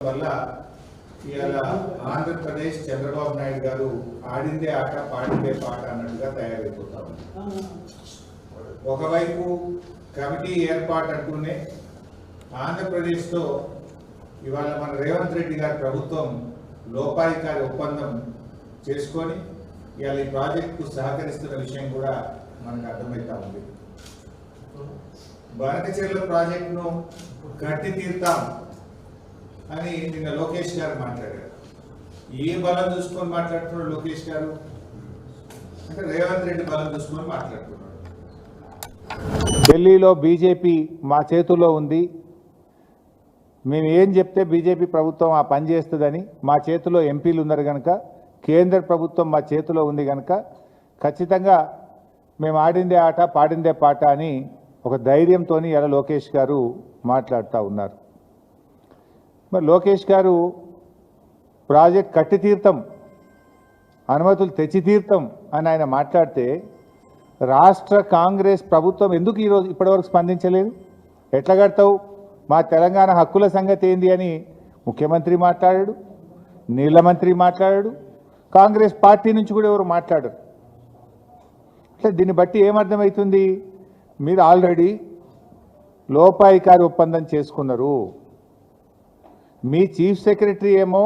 వల్ల ఇవాళ ఆంధ్రప్రదేశ్ చంద్రబాబు నాయుడు గారు ఆడిందే ఆట పాడిందే పాట అన్నట్టుగా తయారైపోతా ఉంది. ఒకవైపు కమిటీ ఏర్పాటు అంటూనే ఆంధ్రప్రదేశ్తో ఇవాళ మన రేవంత్ రెడ్డి గారి ప్రభుత్వం లోపాయికారి ఒప్పందం చేసుకొని ఇవాళ ఈ ప్రాజెక్టుకు సహకరిస్తున్న విషయం కూడా మనకు అర్థమవుతా ఉంది. బనకచెర్ల ప్రాజెక్టును కట్టి తీరుతాం. అని నిన్న లోకేష్ గారు మాట్లాడారు. ఏ బలం చూసుకొని మాట్లాడుతున్నాడు లోకేష్ గారు? అంటే రేవంత్ రెడ్డి బలం చూసుకొని మాట్లాడుతున్నాడు. ఢిల్లీలో బీజేపీ మా చేతుల్లో ఉంది. మేము ఏం చెప్తే బీజేపీ ప్రభుత్వం ఆ పని చేస్తుందని మా చేతిలో ఎంపీలు ఉన్నారు కనుక కేంద్ర ప్రభుత్వం మా చేతిలో ఉంది కనుక ఖచ్చితంగా మేము ఆడిందే ఆట పాడిందే పాట అని ఒక ధైర్యంతో ఇలా లోకేష్ గారు మాట్లాడుతూ ఉన్నారు. మరి లోకేష్ గారు ప్రాజెక్ట్ కట్టి తీర్థం అనుమతులు తెచ్చి తీర్థం అని ఆయన మాట్లాడితే రాష్ట్ర కాంగ్రెస్ ప్రభుత్వం ఎందుకు ఈరోజు ఇప్పటివరకు స్పందించలేదు? ఎట్లా కడతావు? మా తెలంగాణ హక్కుల సంగతి ఏంది అని ముఖ్యమంత్రి మాట్లాడాడు నీళ్ళ మంత్రి మాట్లాడాడు కాంగ్రెస్ పార్టీ నుంచి కూడా ఎవరు మాట్లాడరు. అంటే దీన్ని బట్టి ఏమర్థమవుతుంది? మీరు ఆల్రెడీ లోపాయికారి ఒప్పందం చేసుకున్నారు. మీ చీఫ్ సెక్రటరీ ఏమో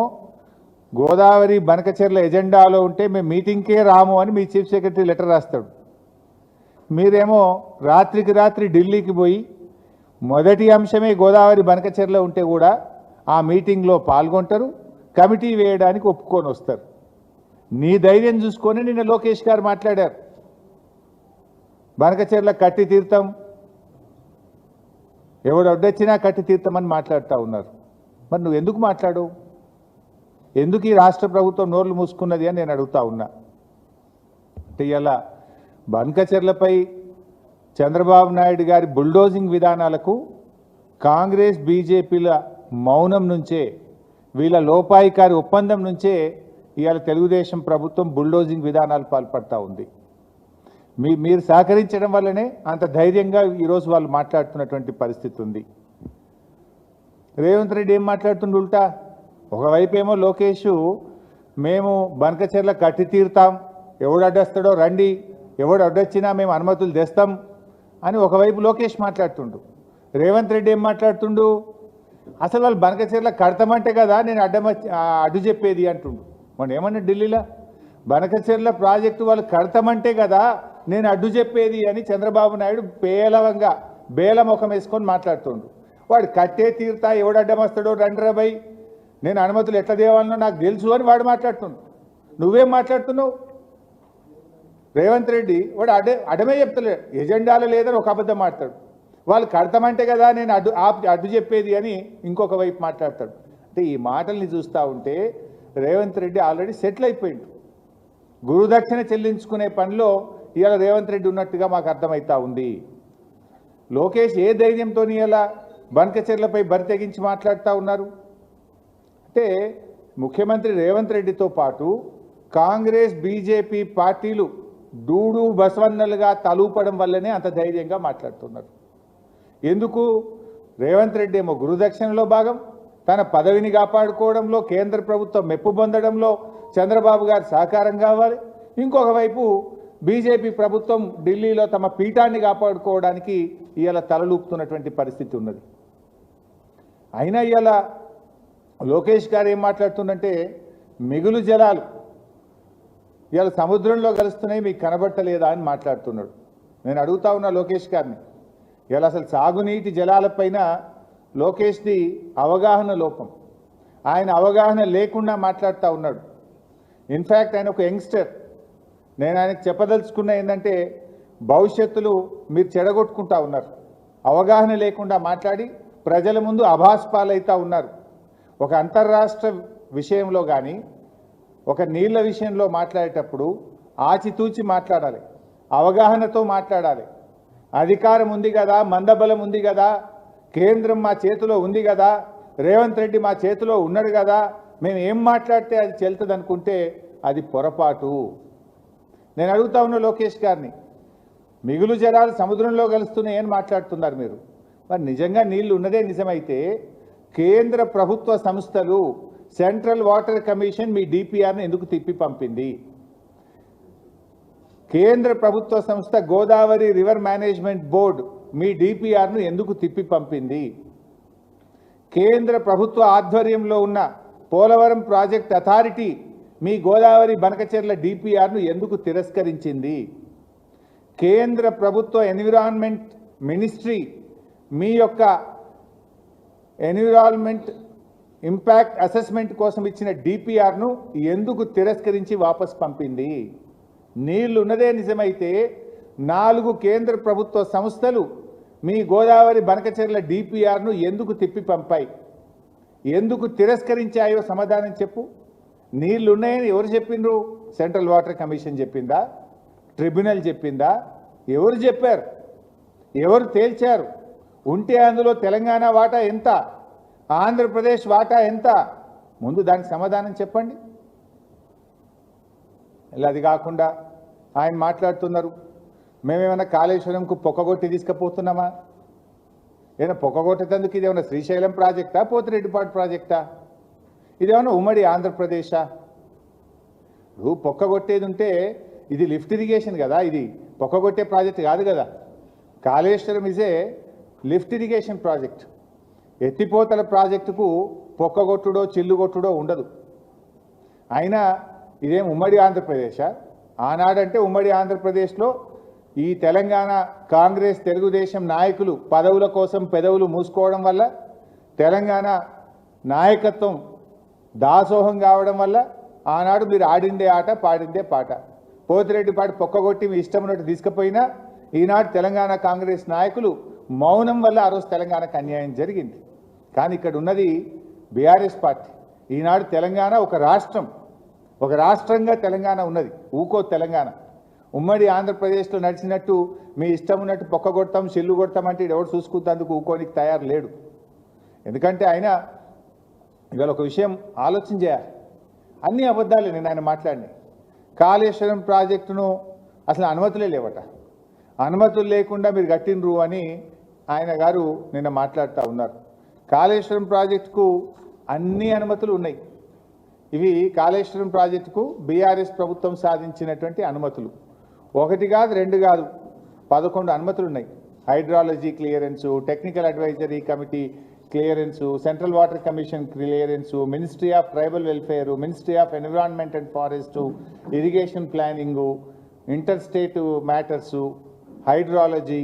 గోదావరి బనకచెర్ల ఎజెండాలో ఉంటే మేము మీటింగ్కే రాము అని మీ చీఫ్ సెక్రటరీ లెటర్ రాస్తాడు. మీరేమో రాత్రికి రాత్రి ఢిల్లీకి పోయి మొదటి అంశమే గోదావరి బనకచెర్ల ఉంటే కూడా ఆ మీటింగ్లో పాల్గొంటారు కమిటీ వేయడానికి ఒప్పుకొని వస్తారు. నీ ధైర్యం చూసుకొని నిన్న లోకేష్ గారు మాట్లాడారు. బనకచెర్ల కట్టి తీర్థం ఎవడు అడ్డొచ్చినా కట్టి తీర్థమని మాట్లాడుతూ ఉన్నారు. మరి నువ్వు ఎందుకు మాట్లాడు? ఎందుకు ఈ రాష్ట్ర ప్రభుత్వం నోర్లు మూసుకున్నది అని నేను అడుగుతా ఉన్నా. అంటే ఇలా బన్కచెర్లపై చంద్రబాబు నాయుడు గారి బుల్డోజింగ్ విధానాలకు కాంగ్రెస్ బీజేపీల మౌనం నుంచే వీళ్ళ లోపాయికారి ఒప్పందం నుంచే ఇవాళ తెలుగుదేశం ప్రభుత్వం బుల్డోజింగ్ విధానాలు పాల్పడతా ఉంది. మీ మీరు సహకరించడం వల్లనే అంత ధైర్యంగా ఈరోజు వాళ్ళు మాట్లాడుతున్నటువంటి పరిస్థితి ఉంది. రేవంత్ రెడ్డి ఏం మాట్లాడుతుండు ఉల్టా? ఒకవైపు ఏమో లోకేష్ మేము బనకచెర్ల కట్టి తీరుతాం ఎవడు అడ్డొస్తాడో రండి ఎవడు అడ్డొచ్చినా మేము అనుమతులు తెస్తాం అని ఒకవైపు లోకేష్ మాట్లాడుతుండు. రేవంత్ రెడ్డి ఏం మాట్లాడుతుండు? అసలు వాళ్ళు బనకచెర్ల కడతామంటే కదా నేను అడ్డం అడ్డు చెప్పేది అంటుండు. మనం ఏమన్నా ఢిల్లీలో? బనకచెర్ల ప్రాజెక్టు వాళ్ళు కడతామంటే కదా నేను అడ్డు చెప్పేది అని చంద్రబాబు నాయుడు పేలవంగా బేల ముఖం వేసుకొని మాట్లాడుతుండు. వాడు కట్టే తీరుతా ఎవడు అడ్డం వస్తాడో బై నేను అనుమతులు ఎట్లా దేవాలనో నాకు తెలుసు అని వాడు మాట్లాడుతున్నాడు. నువ్వేం మాట్లాడుతున్నావు? రేవంత్ రెడ్డి వాడు అడ అడమే చెప్తలేడు. ఎజెండాలో లేదని ఒక అబద్ధం మాట్లాడు వాళ్ళు కడతామంటే కదా నేను అడ్డు అడ్డు చెప్పేది అని ఇంకొక వైపు మాట్లాడతాడు. అంటే ఈ మాటల్ని చూస్తూ ఉంటే రేవంత్ రెడ్డి ఆల్రెడీ సెటిల్ అయిపోయిండు. గురుదక్షిణ చెల్లించుకునే పనిలో ఇవాళ రేవంత్ రెడ్డి ఉన్నట్టుగా మాకు అర్థమవుతా ఉంది. లోకేష్ ఏ ధైర్యంతో ఇలా బంకచెర్లపై బరి తెగించి మాట్లాడుతూ ఉన్నారు. అంటే ముఖ్యమంత్రి రేవంత్ రెడ్డితో పాటు కాంగ్రెస్ బీజేపీ పార్టీలు డూడు బసవన్నలుగా తలూపడం వల్లనే అంత ధైర్యంగా మాట్లాడుతున్నారు. ఎందుకు? రేవంత్ రెడ్డి ఏమో గురుదక్షిణలో భాగం. తన పదవిని కాపాడుకోవడంలో కేంద్ర ప్రభుత్వం మెప్పు పొందడంలో చంద్రబాబు గారు సహకారం కావాలి. ఇంకొక వైపు బీజేపీ ప్రభుత్వం ఢిల్లీలో తమ పీఠాన్ని కాపాడుకోవడానికి ఇవాళ తలలూపుతున్నటువంటి పరిస్థితి ఉన్నది. అయినా ఇవాళ లోకేష్ గారు ఏం మాట్లాడుతుందంటే మిగులు జలాలు ఇవాళ సముద్రంలో కలుస్తున్నాయి మీకు కనబట్టలేదా అని మాట్లాడుతున్నాడు. నేను అడుగుతా ఉన్నా లోకేష్ గారిని ఇవాళ అసలు సాగునీటి జలాలపైన లోకేష్ది అవగాహన లోపం. ఆయన అవగాహన లేకుండా మాట్లాడుతూ ఉన్నాడు. ఇన్ఫ్యాక్ట్ ఆయన ఒక యంగ్స్టర్. నేను ఆయనకు చెప్పదలుచుకున్న ఏంటంటే భవిష్యత్తులో మీరు చెడగొట్టుకుంటా ఉన్నారు. అవగాహన లేకుండా మాట్లాడి ప్రజల ముందు అభాస్పాలైతా ఉన్నారు. ఒక అంతర్రాష్ట్ర విషయంలో కానీ ఒక నీళ్ళ విషయంలో మాట్లాడేటప్పుడు ఆచితూచి మాట్లాడాలి. అవగాహనతో మాట్లాడాలి. అధికారం ఉంది కదా మందబలం ఉంది కదా కేంద్రం మా చేతిలో ఉంది కదా రేవంత్ రెడ్డి మా చేతిలో ఉన్నాడు కదా మేము ఏం మాట్లాడితే అది చెల్తుంది అనుకుంటే అది పొరపాటు. నేను అడుగుతా ఉన్న లోకేష్ గారిని. మిగులు జలాలు సముద్రంలో కలుస్తున్నాయి అని మాట్లాడుతున్నారు మీరు. మరి నిజంగా నీళ్ళు ఉన్నదే నిజమైతే కేంద్ర ప్రభుత్వ సంస్థలు సెంట్రల్ వాటర్ కమిషన్ మీ డిపిఆర్ని ఎందుకు తిప్పి పంపింది? కేంద్ర ప్రభుత్వ సంస్థ గోదావరి రివర్ మేనేజ్మెంట్ బోర్డు మీ డిపిఆర్ను ఎందుకు తిప్పి పంపింది? కేంద్ర ప్రభుత్వ ఆధ్వర్యంలో ఉన్న పోలవరం ప్రాజెక్ట్ అథారిటీ మీ గోదావరి బనకచెర్ల డిపిఆర్ను ఎందుకు తిరస్కరించింది? కేంద్ర ప్రభుత్వ ఎన్విరాన్మెంట్ మినిస్ట్రీ మీ యొక్క ఎన్విరాన్మెంట్ ఇంపాక్ట్ అసెస్మెంట్ కోసం ఇచ్చిన డిపిఆర్ను ఎందుకు తిరస్కరించి వాపస్ పంపింది? నీళ్ళున్నదే నిజమైతే నాలుగు కేంద్ర ప్రభుత్వ సంస్థలు మీ గోదావరి బనకచెర్ల డిపిఆర్ను ఎందుకు తిప్పి పంపాయి? ఎందుకు తిరస్కరించాయో సమాధానం చెప్పు. నీళ్ళు ఉన్నాయని ఎవరు చెప్పిండ్రు? సెంట్రల్ వాటర్ కమిషన్ చెప్పిందా? ట్రిబ్యునల్ చెప్పిందా? ఎవరు చెప్పారు? ఎవరు తేల్చారు? ఉంటే అందులో తెలంగాణ వాటా ఎంత? ఆంధ్రప్రదేశ్ వాటా ఎంత? ముందు దానికి సమాధానం చెప్పండి. ఇలా అది కాకుండా ఆయన మాట్లాడుతున్నారు. మేమేమైనా కాళేశ్వరంకు పొక్కగొట్టి తీసుకుపోతున్నామా? ఏమైనా పొక్కగొట్టేందుకు ఇది ఏమైనా శ్రీశైలం ప్రాజెక్టా పోతిరెడ్డిపాటు ప్రాజెక్టా? ఇదేమన్నా ఉమ్మడి ఆంధ్రప్రదేశా? నువ్వు పొక్కగొట్టేది ఉంటే ఇది లిఫ్ట్ ఇరిగేషన్ కదా ఇది. పొక్కగొట్టే ప్రాజెక్ట్ కాదు కదా. Kaleshwaram ఇజే lift irrigation project. ఎత్తిపోతల ప్రాజెక్టుకు పొక్కగొట్టుడో చిల్లుగొట్టుడో ఉండదు. అయినా ఇదేం ఉమ్మడి ఆంధ్రప్రదేశా? ఆనాడంటే ఉమ్మడి ఆంధ్రప్రదేశ్లో ఈ తెలంగాణ కాంగ్రెస్ తెలుగుదేశం నాయకులు పదవుల కోసం పెదవులు మూసుకోవడం వల్ల తెలంగాణ నాయకత్వం దాసోహం కావడం వల్ల ఆనాడు మీరు ఆడిందే ఆట పాడిందే పాట. పోతిరెడ్డి పాట పొక్కగొట్టి మీ ఇష్టం ఉన్నట్టు తీసుకుపోయినా ఈనాడు తెలంగాణ కాంగ్రెస్ నాయకులు మౌనం వల్ల ఆ రోజు తెలంగాణకు అన్యాయం జరిగింది. కానీ ఇక్కడ ఉన్నది బీఆర్ఎస్ పార్టీ. ఈనాడు తెలంగాణ ఒక రాష్ట్రం. ఒక రాష్ట్రంగా తెలంగాణ ఉన్నది. ఊకో తెలంగాణ. ఉమ్మడి ఆంధ్రప్రదేశ్లో నడిచినట్టు మీ ఇష్టం ఉన్నట్టు పొక్క కొడతాం చెల్లు కొడతాం అంటే ఈడు ఎవడు చూసుకుంటేందుకు ఊకోనికి తయారు లేడు. ఎందుకంటే ఆయన ఇవాళ ఒక విషయం ఆలోచన చేయాలి. అన్ని అబద్ధాలే నేను ఆయన మాట్లాడినాయి. కాళేశ్వరం ప్రాజెక్టును అసలు అనుమతులే లేవట. అనుమతులు లేకుండా మీరు కట్టినరు అని ఆయన గారు నిన్న మాట్లాడుతూ ఉన్నారు. కాళేశ్వరం ప్రాజెక్టుకు అన్ని అనుమతులు ఉన్నాయి. ఇవి కాళేశ్వరం ప్రాజెక్టుకు బీఆర్ఎస్ ప్రభుత్వం సాధించినటువంటి అనుమతులు. ఒకటి కాదు రెండు కాదు పదకొండు అనుమతులు ఉన్నాయి. Hydrology clearance technical advisory committee clearance central water commission clearance ministry of tribal welfare ministry of environment and forest irrigation planning inter state matters hydrology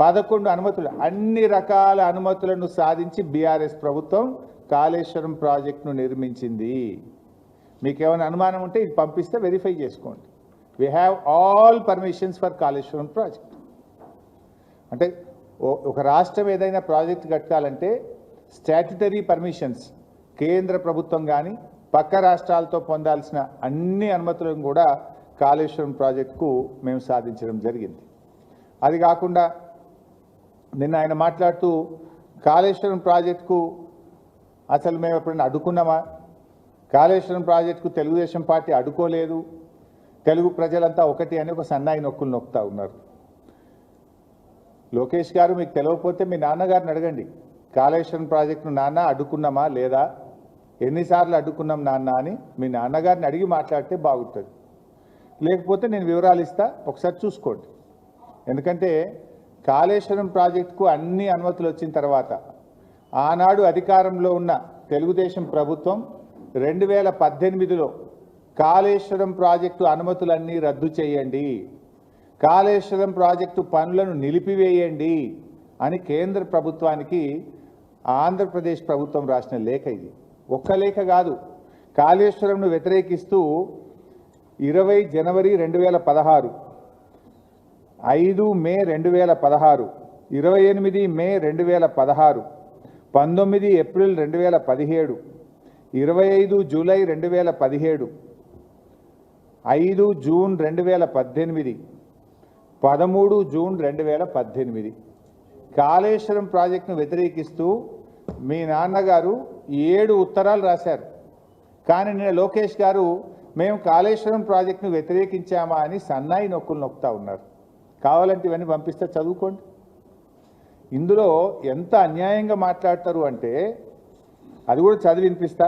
పదకొండు అనుమతులు అన్ని రకాల అనుమతులను సాధించి బీఆర్ఎస్ ప్రభుత్వం కాళేశ్వరం ప్రాజెక్టును నిర్మించింది. మీకు ఏమైనా అనుమానం ఉంటే ఇది పంపిస్తే వెరిఫై చేసుకోండి. We have all permissions for Kaleshwaram project. అంటే ఒక రాష్ట్రం ఏదైనా ప్రాజెక్ట్ కట్టాలంటే స్టాట్యుటరీ పర్మిషన్స్ కేంద్ర ప్రభుత్వం కానీ పక్క రాష్ట్రాలతో పొందాల్సిన అన్ని అనుమతులను కూడా కాళేశ్వరం ప్రాజెక్టుకు మేము సాధించడం జరిగింది. అది కాకుండా నిన్న ఆయన మాట్లాడుతూ కాళేశ్వరం ప్రాజెక్టుకు అసలు మేము ఎప్పుడైనా అడ్డుకున్నామా? కాళేశ్వరం ప్రాజెక్టుకు తెలుగుదేశం పార్టీ అడ్డుకోలేదు. తెలుగు ప్రజలంతా ఒకటి అని ఒక సన్నాయి నొక్కులు నొక్కుతా ఉన్నారు. లోకేష్ గారు మీకు తెలియకపోతే మీ నాన్నగారిని అడగండి. కాళేశ్వరం ప్రాజెక్టును నాన్న అడ్డుకున్నామా లేదా? ఎన్నిసార్లు అడ్డుకున్నాం నాన్న అని మీ నాన్నగారిని అడిగి మాట్లాడితే బాగుంటుంది. లేకపోతే నేను వివరాలు ఇస్తా ఒకసారి చూసుకోండి. ఎందుకంటే కాళేశ్వరం ప్రాజెక్టుకు అన్ని అనుమతులు వచ్చిన తర్వాత ఆనాడు అధికారంలో ఉన్న తెలుగుదేశం ప్రభుత్వం రెండు వేల పద్దెనిమిదిలో కాళేశ్వరం ప్రాజెక్టు అనుమతులన్నీ రద్దు చేయండి కాళేశ్వరం ప్రాజెక్టు పనులను నిలిపివేయండి అని కేంద్ర ప్రభుత్వానికి ఆంధ్రప్రదేశ్ ప్రభుత్వం రాసిన లేఖ ఇది. ఒక్క లేఖ కాదు. కాళేశ్వరంను వ్యతిరేకిస్తూ ఇరవై జనవరి రెండు వేల పదహారు ఐదు మే రెండు వేల పదహారు ఇరవై ఎనిమిది మే రెండు వేల పదహారు పంతొమ్మిది ఏప్రిల్ రెండు వేల పదిహేడు ఇరవై ఐదు జూలై రెండు వేల పదిహేడు ఐదు జూన్ రెండు వేల పద్దెనిమిది పదమూడు జూన్ రెండు వేల పద్దెనిమిది. కాళేశ్వరం ప్రాజెక్టును వ్యతిరేకిస్తూ మీ నాన్నగారు ఏడు ఉత్తరాలు రాశారు. కానీ నిన్న లోకేష్ గారు మేము కాళేశ్వరం ప్రాజెక్టును వ్యతిరేకించామా అని సన్నాయి నొక్కులు నొక్కుతా ఉన్నారు. కావాలంటే ఇవన్నీ పంపిస్తే చదువుకోండి. ఇందులో ఎంత అన్యాయంగా మాట్లాడతారు అంటే అది కూడా చదివి వినిపిస్తా.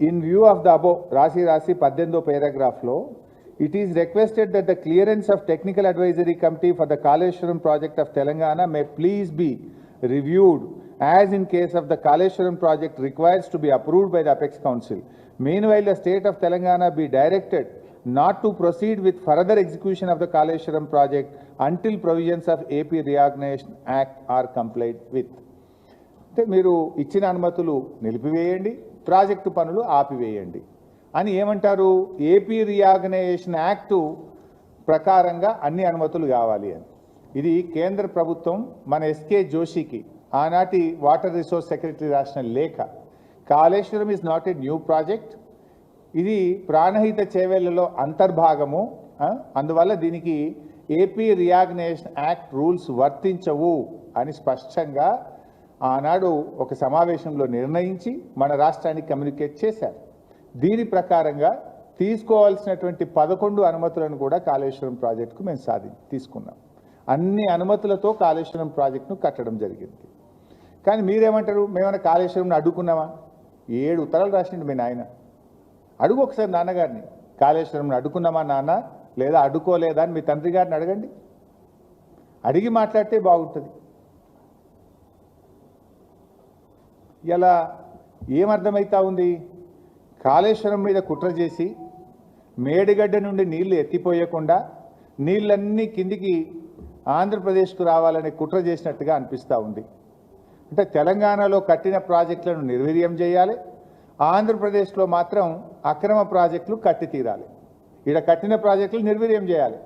In view of the above రాసి రాసి పద్దెనిమిదో పేరాగ్రాఫ్లో it is requested that the clearance of technical advisory committee for the Kaleshwaram project of Telangana may please be reviewed as in case of the Kaleshwaram project requires to be approved by the apex council meanwhile the state of Telangana be directed not to proceed with further execution of the Kaleshwaram project until provisions of AP Reorganization Act are complied with. అంటే మీరు ఇచ్చిన అనుమతులు నిలిపివేయండి project పనులు ఆపివేయండి అని ఏమంటారు? AP reorganisation act ప్రకారంగా అన్ని అనుమతులు కావాలి అని. ఇది కేంద్ర ప్రభుత్వం మన ఎస్కే జోషికి ఆనాటి వాటర్ రిసోర్స్ సెక్రటరీ రాసిన లేఖ. Kaleshwaram is not a new project ఇది ప్రాణహిత చేవేళ్ళలో అంతర్భాగము అందువల్ల దీనికి ఏపీ రియాగ్నేషన్ యాక్ట్ రూల్స్ వర్తించవు అని స్పష్టంగా ఆనాడు ఒక సమావేశంలో నిర్ణయించి మన రాష్ట్రానికి కమ్యూనికేట్ చేశారు. దీని ప్రకారంగా తీసుకోవాల్సినటువంటి పదకొండు అనుమతులను కూడా కాళేశ్వరం ప్రాజెక్టుకు మేము సాధి తీసుకున్నాం. అన్ని అనుమతులతో కాళేశ్వరం ప్రాజెక్టును కట్టడం జరిగింది. కానీ మీరేమంటారు? మేమైనా కాళేశ్వరంను అడ్డుకున్నామా? ఏడు ఉత్తరాలు రాసిండు మీ నాయన. అడుగు ఒకసారి నాన్నగారిని. కాళేశ్వరంను అడ్డుకున్నామా నాన్న? లేదా అడ్డుకోలేదా అని మీ తండ్రి గారిని అడగండి. అడిగి మాట్లాడితే బాగుంటుంది. ఇలా ఏమర్థమవుతా ఉంది? కాళేశ్వరం మీద కుట్ర చేసి మేడిగడ్డ నుండి నీళ్ళు ఎత్తిపోయకుండా నీళ్ళన్నీ కిందికి ఆంధ్రప్రదేశ్కు రావాలనే కుట్ర చేసినట్టుగా అనిపిస్తూ ఉంది. అంటే తెలంగాణలో కట్టిన ప్రాజెక్టులను నిర్వీర్యం చేయాలి. ఆంధ్రప్రదేశ్లో మాత్రం అక్రమ ప్రాజెక్టులు కట్టి తీరాలి. ఇక్కడ కట్టిన ప్రాజెక్టులు నిర్వీర్యం చేయాలి.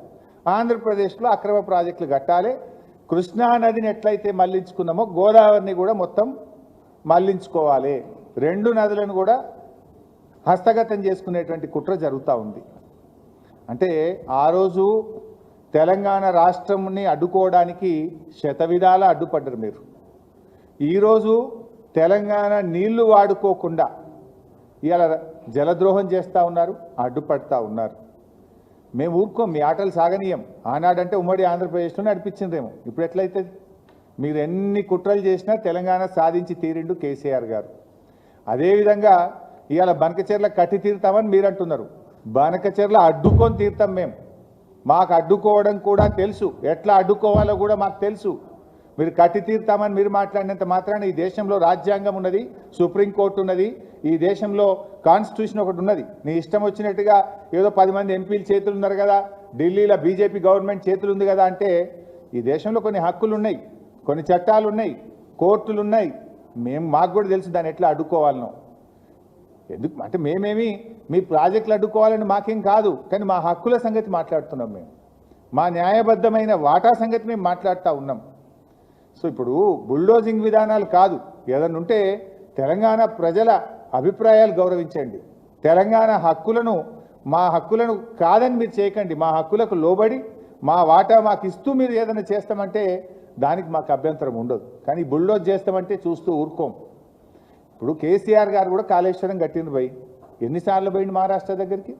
ఆంధ్రప్రదేశ్లో అక్రమ ప్రాజెక్టులు కట్టాలి. కృష్ణా నదిని ఎట్లయితే మళ్ళించుకున్నామో గోదావరిని కూడా మొత్తం మళ్ళించుకోవాలి. రెండు నదులను కూడా హస్తగతం చేసుకునేటువంటి కుట్ర జరుగుతూ ఉంది. అంటే ఆ రోజు తెలంగాణ రాష్ట్రంని అడ్డుకోవడానికి శతవిధాల అడ్డుపడ్డరు మీరు. ఈరోజు తెలంగాణ నీళ్ళు వాడుకోకుండా ఇలా జలద్రోహం చేస్తూ ఉన్నారు అడ్డుపడతా ఉన్నారు. మేము ఊరుకోం మీ ఆటలు సాగనీయం. ఆనాడంటే ఉమ్మడి ఆంధ్రప్రదేశ్లో నడిపించిందేమో. ఇప్పుడు ఎట్లయితుంది? మీరు ఎన్ని కుట్రలు చేసినా తెలంగాణ సాధించి తీరిండు కేసీఆర్ గారు. అదేవిధంగా ఇవాళ బనకచెర్ల కట్టి తీరుతామని మీరు అంటున్నారు బనకచెర్ల అడ్డుకొని తీరుతాం మేము మాకు అడ్డుకోవడం కూడా తెలుసు. ఎట్లా అడ్డుకోవాలో కూడా మాకు తెలుసు. మీరు కట్టి తీరుతామని మీరు మాట్లాడినంత మాత్రాన ఈ దేశంలో రాజ్యాంగం ఉన్నది సుప్రీంకోర్టు ఉన్నది ఈ దేశంలో కాన్స్టిట్యూషన్ ఒకటి ఉన్నది. నీ ఇష్టం వచ్చినట్టుగా ఏదో పది మంది ఎంపీలు చేతులు ఉన్నారు కదా ఢిల్లీలో బీజేపీ గవర్నమెంట్ చేతులు ఉంది కదా అంటే ఈ దేశంలో కొన్ని హక్కులు ఉన్నాయి కొన్ని చట్టాలు ఉన్నాయి కోర్టులు ఉన్నాయి మేము మాకు కూడా తెలుసు దాన్ని ఎట్లా అడ్డుకోవాలనో. ఎందుకు? అంటే మేమేమి మీ ప్రాజెక్టులు అడ్డుకోవాలని మాకేం కాదు కానీ మా హక్కుల సంగతి మాట్లాడుతున్నాం మేము. మా న్యాయబద్ధమైన వాటా సంగతి మేము మాట్లాడుతూ ఉన్నాం. సో ఇప్పుడు బుల్డోజింగ్ విధానాలు కాదు. ఏదన్నా ఉంటే తెలంగాణ ప్రజల అభిప్రాయాలు గౌరవించండి. తెలంగాణ హక్కులను మా హక్కులను కాదని మీరు చేయకండి. మా హక్కులకు లోబడి మా వాటా మాకు ఇస్తూ మీరు ఏదైనా చేస్తామంటే దానికి మాకు అభ్యంతరం ఉండదు. కానీ బుల్డోజ్ చేస్తామంటే చూస్తూ ఊరుకోం. ఇప్పుడు కేసీఆర్ గారు కూడా కాళేశ్వరం కట్టింది పోయి. ఎన్నిసార్లు పోయింది మహారాష్ట్ర దగ్గరికి?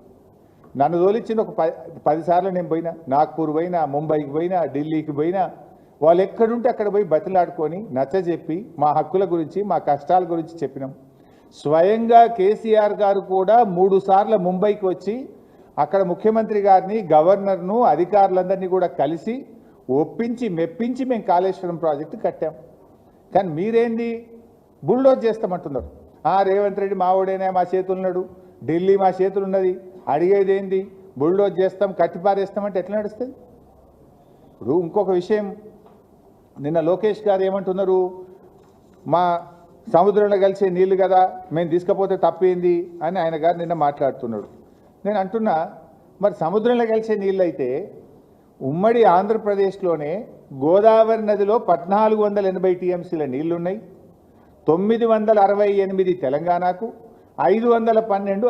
నన్ను తోలిచ్చింది ఒక పది పదిసార్లు నేను పోయినా. నాగ్పూర్ పోయినా ముంబైకి పోయినా ఢిల్లీకి పోయినా. వాళ్ళు ఎక్కడుంటే అక్కడ పోయి బతిలాడుకొని నచ్చజెప్పి మా హక్కుల గురించి మా కష్టాల గురించి చెప్పినాం. స్వయంగా కేసీఆర్ గారు కూడా మూడు సార్లు ముంబైకి వచ్చి అక్కడ ముఖ్యమంత్రి గారిని గవర్నర్ను అధికారులందరినీ కూడా కలిసి ఒప్పించి మెప్పించి మేము కాళేశ్వరం ప్రాజెక్టు కట్టాం. కానీ మీరేంది? బుల్డోజ్ చేస్తామంటున్నారు. ఆ రేవంత్ రెడ్డి మావోడేనా మా చేతులున్నాడు. ఢిల్లీ మా చేతులు ఉన్నది అడిగేది ఏంది? బుల్డోజ్ చేస్తాం కట్టిపారేస్తామంటే ఎట్లా నడుస్తుంది? ఇప్పుడు ఇంకొక విషయం. నిన్న లోకేష్ గారు ఏమంటున్నారు? మా సముద్రంలో కలిసే నీళ్ళు కదా మేము తీసుకపోతే తప్పేంది? అని ఆయన గారు నిన్న మాట్లాడుతున్నాడు నేను అంటున్నా మరి సముద్రంలో కలిసే నీళ్ళు అయితే ఉమ్మడి ఆంధ్రప్రదేశ్లోనే గోదావరి నదిలో పద్నాలుగు వందల ఎనభై టీఎంసీల నీళ్ళున్నాయి. తొమ్మిది వందల అరవై ఎనిమిది తెలంగాణకు ఐదు వందల పన్నెండు